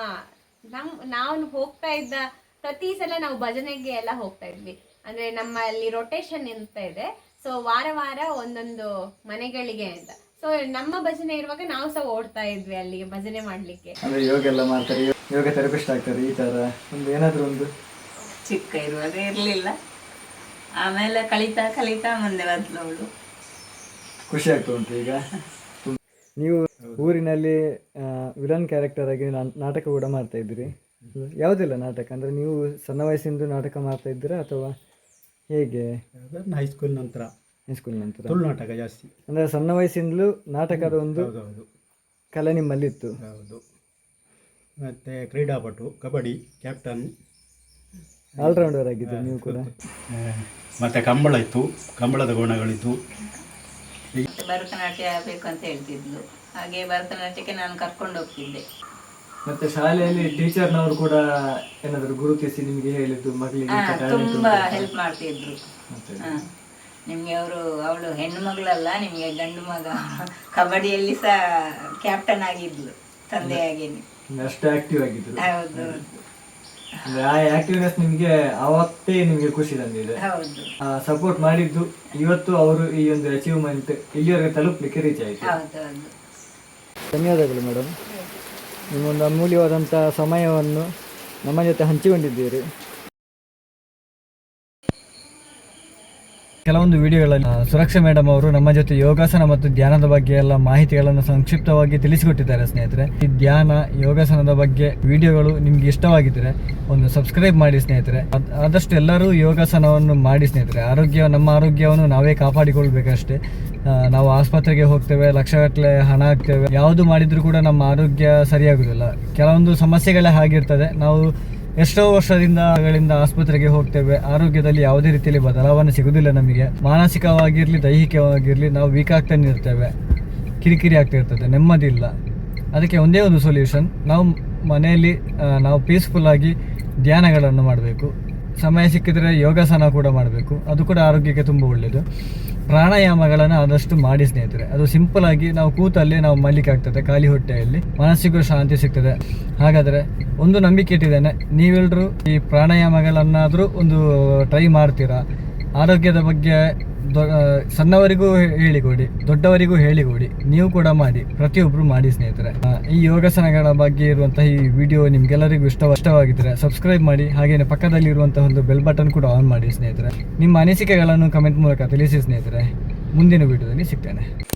ನಮ್ ನಾವು ಹೋಗ್ತಾ ಇದ್ದ ಪ್ರತಿ ಸಲ ನಾವು ಭಜನೆಗೆ ಎಲ್ಲ ಹೋಗ್ತಾ ಇದ್ವಿ. ಅಂದ್ರೆ ನಮ್ಮಲ್ಲಿ ರೊಟೇಷನ್ ಇರ್ತಾ ಇದೆ. ಸೊ ವಾರ ವಾರ ಒಂದೊಂದು ಮನೆಗಳಿಗೆ ಅಂತ. ಸೊ ನಮ್ಮ ಭಜನೆ ಇರುವಾಗ ನಾವು ಸಹ ಓಡ್ತಾ ಇದ್ವಿ ಅಲ್ಲಿಗೆ ಭಜನೆ ಮಾಡ್ಲಿಕ್ಕೆ. ಅಂದ್ರೆ ಯೋಗ ಎಲ್ಲ ಮಾಡ್ತಾರೆ. ಯೋ- ಯೋಗ ಥೆರಪಿಸ್ಟ್ ಆಗ್ತಾರೆ ಈ ತರ ಒಂದು ಏನಾದ್ರು ಒಂದು. ಚಿಕ್ಕ ಇರುವಾಗ ಇರಲಿಲ್ಲ. ಆಮೇಲೆ ಕಲಿತಾ ಕಲಿತಾ ಮುಂದೆ ಬದಲವಳು ಖುಷಿ ಆಗ್ತಾ ಉಂಟು ಈಗ. ನೀವು ಊರಿನಲ್ಲಿ ವಿಲನ್ ಕ್ಯಾರೆಕ್ಟರ್ ಆಗಿ ನಾ- ನಾಟಕ ಕೂಡ ಮಾಡ್ತಾ ಇದ್ದೀರಿ. ಯಾವುದಿಲ್ಲ ನಾಟಕ? ಅಂದ್ರೆ ನೀವು ಸಣ್ಣ ವಯಸ್ಸಿಂದ ನಾಟಕ ಮಾಡ್ತಾ ಇದ್ದೀರಾ ಅಥವಾ ಹೇಗೆ? ಹೈಸ್ಕೂಲ್ ನಂತರ. ಹೈಸ್ಕೂಲ್ ನಂತರ ತುಳು ನಾಟಕ ಜಾಸ್ತಿ. ಅಂದರೆ ಸಣ್ಣ ವಯಸ್ಸಿಂದಲೂ ನಾಟಕದ ಒಂದು ಹೌದೌದು ಕಲೆ ನಿಮ್ಮಲ್ಲಿತ್ತು. ಹೌದು. ಮತ್ತು ಕ್ರೀಡಾಪಟು ಕಬಡ್ಡಿ ಕ್ಯಾಪ್ಟನ್. ಆಲ್ರೌಂಡರ್ ಆಗಿದ್ದು ನೀವು ಕೂಡ. ಮತ್ತು ಕಂಬಳ ಇತ್ತು ಕಂಬಳದ ಗುಣಗಳಿತ್ತು ಭರತನಾಟ್ಯ ಬೇಕು ಅಂತ ಹೇಳ್ತಿದ್ಲು. ಹಾಗೆ ಭರತನಾಟ್ಯಕ್ಕೆ ನಾನು ಕರ್ಕೊಂಡು ಹೋಗ್ತಿದ್ದೆ. ಮತ್ತೆ ಶಾಲೆಯಲ್ಲಿ ಟೀಚರ್ನವರು ಕೂಡ ಏನಾದರೂ ಗುರುತಿಸಿ ನಿಮಗೆ ಹೇಳಿದ್ದು ಮಗಳಿಗೆ ತುಂಬಾ ಹೆಲ್ಪ್ ಮಾಡ್ತಿದ್ರು. ನಿಮ್ಗೆ ಅವರು ಅವಳು ಹೆಣ್ಣು ಮಗಳಲ್ಲ ನಿಮಗೆ ಗಂಡು ಮಗ. ಕಬಡ್ಡಿಯಲ್ಲಿ ಸಹ ಕ್ಯಾಪ್ಟನ್ ಆಗಿದ್ಲು ತಂದೆಯಾಗೇನೆ ಅಷ್ಟು ಆಕ್ಟಿವ್ ಆಗಿದ್ರು ಹೌದು. ಆ ಆಕ್ಟಿವ್ನೆಸ್ ನಿಮಗೆ ಅವತ್ತೇ ನಿಮಗೆ ಖುಷಿ ತಂದಿದೆ. ಹೌದು. ಸಪೋರ್ಟ್ ಮಾಡಿದ್ದು ಇವತ್ತು ಅವರು ಈ ಒಂದು ಅಚೀವ್ಮೆಂಟ್ ಇಲ್ಲಿವರೆಗೆ ತಲುಪಲಿಕ್ಕೆ ರೀಚ್ ಆಯಿತು. ಧನ್ಯವಾದಗಳು ಮೇಡಮ್ ನಿಮ್ಮೊಂದು ಅಮೂಲ್ಯವಾದಂಥ ಸಮಯವನ್ನು ನಮ್ಮ ಜೊತೆ ಹಂಚಿಕೊಂಡಿದ್ದೀರಿ. ಕೆಲವೊಂದು ವಿಡಿಯೋಗಳಲ್ಲಿ ಸುರಕ್ಷಾ ಮೇಡಮ್ ಅವರು ನಮ್ಮ ಜೊತೆ ಯೋಗಾಸನ ಮತ್ತು ಧ್ಯಾನದ ಬಗ್ಗೆ ಎಲ್ಲ ಮಾಹಿತಿಗಳನ್ನು ಸಂಕ್ಷಿಪ್ತವಾಗಿ ತಿಳಿಸಿಕೊಟ್ಟಿದ್ದಾರೆ ಸ್ನೇಹಿತರೆ. ಈ ಧ್ಯಾನ, ಯೋಗಾಸನದ ಬಗ್ಗೆ ವಿಡಿಯೋಗಳು ನಿಮ್ಗೆ ಇಷ್ಟವಾಗಿದ್ದರೆ ಒಂದು ಸಬ್ಸ್ಕ್ರೈಬ್ ಮಾಡಿ ಸ್ನೇಹಿತರೆ. ಆದಷ್ಟು ಎಲ್ಲರೂ ಯೋಗಾಸನವನ್ನು ಮಾಡಿ ಸ್ನೇಹಿತರೆ. ಆರೋಗ್ಯ, ನಮ್ಮ ಆರೋಗ್ಯವನ್ನು ನಾವೇ ಕಾಪಾಡಿಕೊಳ್ಬೇಕಷ್ಟೇ. ನಾವು ಆಸ್ಪತ್ರೆಗೆ ಹೋಗ್ತೇವೆ, ಲಕ್ಷಗಟ್ಟಲೆ ಹಣ ಹಾಕ್ತೇವೆ. ಯಾವುದು ಮಾಡಿದರೂ ಕೂಡ ನಮ್ಮ ಆರೋಗ್ಯ ಸರಿಯಾಗುವುದಿಲ್ಲ. ಕೆಲವೊಂದು ಸಮಸ್ಯೆಗಳೇ ಆಗಿರ್ತದೆ ನಾವು ಎಷ್ಟೋ ವರ್ಷದಿಂದ ಆಸ್ಪತ್ರೆಗೆ ಹೋಗ್ತೇವೆ. ಆರೋಗ್ಯದಲ್ಲಿ ಯಾವುದೇ ರೀತಿಯಲ್ಲಿ ಬದಲಾವಣೆ ಸಿಗುವುದಿಲ್ಲ ನಮಗೆ. ಮಾನಸಿಕವಾಗಿರಲಿ, ದೈಹಿಕವಾಗಿರಲಿ ನಾವು ವೀಕ್ ಆಗ್ತಾನೆ ಇರ್ತೇವೆ. ಕಿರಿಕಿರಿ ಆಗ್ತಾ ಇರ್ತದೆ. ನೆಮ್ಮದಿ ಇಲ್ಲ ಅದಕ್ಕೆ ಒಂದೇ ಒಂದು ಸೊಲ್ಯೂಷನ್ ನಾವು ಮನೆಯಲ್ಲಿ ನಾವು ಪೀಸ್ಫುಲ್ ಆಗಿ ಧ್ಯಾನಗಳನ್ನು ಮಾಡಬೇಕು. ಸಮಯ ಸಿಕ್ಕಿದ್ರೆ ಯೋಗಾಸನ ಕೂಡ ಮಾಡಬೇಕು. ಅದು ಕೂಡ ಆರೋಗ್ಯಕ್ಕೆ ತುಂಬ ಒಳ್ಳೆಯದು ಪ್ರಾಣಾಯಾಮಗಳನ್ನು ಆದಷ್ಟು ಮಾಡಿ ಸ್ನೇಹಿತರೆ. ಅದು ಸಿಂಪಲ್ ಆಗಿ ನಾವು ಕೂತಲ್ಲಿ ನಾವು ಮಲ್ಲಿಕೆ ಆಗ್ತದೆ, ಖಾಲಿ ಹೊಟ್ಟೆಯಲ್ಲಿ. ಮನಸ್ಸಿಗೂ ಶಾಂತಿ ಸಿಗ್ತದೆ. ಹಾಗಾದರೆ ಒಂದು ನಂಬಿಕೆ ಇಟ್ಟಿದ್ದೇನೆ. ನೀವೆಲ್ಲರೂ ಈ ಪ್ರಾಣಾಯಾಮಗಳನ್ನಾದರೂ ಒಂದು ಟ್ರೈ ಮಾಡ್ತೀರಾ? ಆರೋಗ್ಯದ ಬಗ್ಗೆ ಸಣ್ಣವರಿಗೂ ಹೇ- ಹೇಳಿಕೊಡಿ, ದೊಡ್ಡವರಿಗೂ ಹೇಳಿಕೊಡಿ. ನೀವು ಕೂಡ ಮಾಡಿ ಪ್ರತಿಯೊಬ್ಬರು ಮಾಡಿ ಸ್ನೇಹಿತರೆ. ಈ ಯೋಗಾಸನಗಳ ಬಗ್ಗೆ ಇರುವಂತಹ ಈ ವಿಡಿಯೋ ನಿಮ್ಗೆಲ್ಲರಿಗೂ ಇಷ್ಟ ಇಷ್ಟವಾಗಿದ್ದರೆ ಸಬ್ಸ್ಕ್ರೈಬ್ ಮಾಡಿ ಹಾಗೆಯೇ ಪಕ್ಕದಲ್ಲಿ ಇರುವಂತಹ ಒಂದು ಬೆಲ್ ಬಟನ್ ಕೂಡ ಆನ್ ಮಾಡಿ ಸ್ನೇಹಿತರೆ. ನಿಮ್ಮ ಅನಿಸಿಕೆಗಳನ್ನು ಕಮೆಂಟ್ ಮೂಲಕ ತಿಳಿಸಿ ಸ್ನೇಹಿತರೆ. ಮುಂದಿನ ವಿಡಿಯೋದಲ್ಲಿ ಸಿಗ್ತೇನೆ.